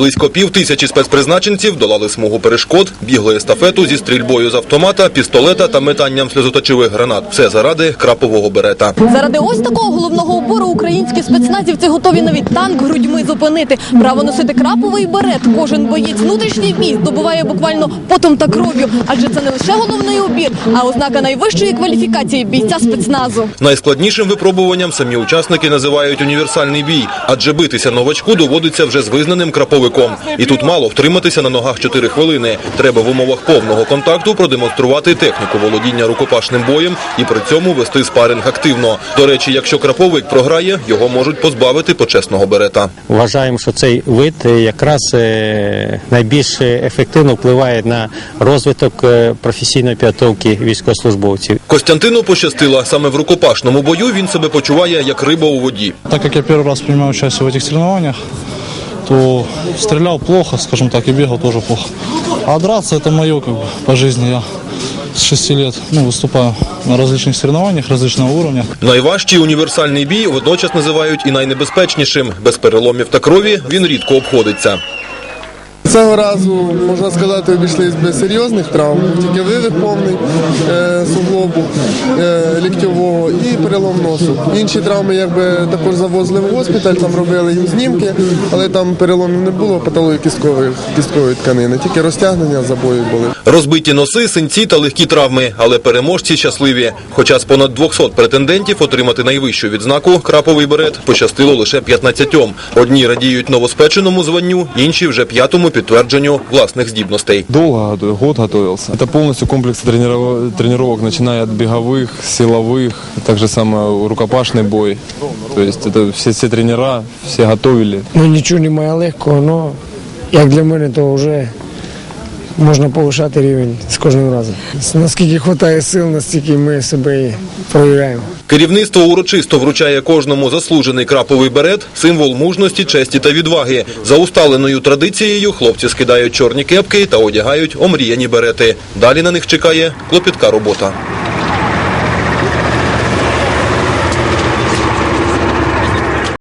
Близько пів тисячі спецпризначенців долали смугу перешкод, бігли естафету зі стрільбою з автомата, пістолета та метанням сльозоточивих гранат. Все заради крапового берета. Заради ось такого головного убору українські спецназівці готові навіть танк грудьми зупинити. Право носити краповий берет. Кожен боєць внутрішній бій здобуває буквально потом та кров'ю. Адже це не лише головний убір, а ознака найвищої кваліфікації бійця спецназу. Найскладнішим випробуванням самі учасники називають універсальний бій, адже битися новачку доводиться вже з визнаним краповиком. І тут мало втриматися на ногах 4 хвилини. Треба в умовах повного контакту продемонструвати техніку володіння рукопашним боєм і при цьому вести спаринг активно. До речі, якщо краповик програє, його можуть позбавити почесного берета. Вважаємо, що цей вид е, якраз е, найбільш ефективно впливає на розвиток е, професійної підготовки військовослужбовців. Костянтину пощастило саме в рукопашному бою. Він себе почуває як риба у воді. Так как я первый раз принимаю участие в этих соревнованиях, то стрелял плохо, скажем так, и бегал тоже плохо. А драться это мое как бы по жизни. Я с 6 лет ну, выступаю на различных соревнованиях различного уровня. Найважчий універсальний бій водночас називають і найнебезпечнішим. Без переломів та крові він рідко обходиться. Цього разу, можна сказати, обійшлись без серйозних травм, тільки вивих повний е, суглобу е, ліктьового і перелом носу. Інші травми якби також завозили в госпіталь, там робили їм знімки, але там переломів не було патології кісткової, кісткової тканини, тільки розтягнення забої були. Розбиті носи, синці та легкі травми, але переможці щасливі. Хоча з понад 200 претендентів отримати найвищу відзнаку краповий берет пощастило лише 15. Одні радіють новоспеченому званню, інші вже п'ятому підтвердженню власних здібностей. Долго, готов- год готовился. Это полностью комплекс трениров- тренировок, начиная от беговых, силовых, также самое рукопашный бой. То есть это все, все тренера, все готовили. Ну нічого немає легкого, але як для мене, то вже можна повишати рівень з кожним разом. Наскільки вистачає сил, настільки ми себе і проявляємо. Керівництво урочисто вручає кожному заслужений краповий берет, символ мужності, честі та відваги. За усталеною традицією хлопці скидають чорні кепки та одягають омріяні берети. Далі на них чекає клопітка робота.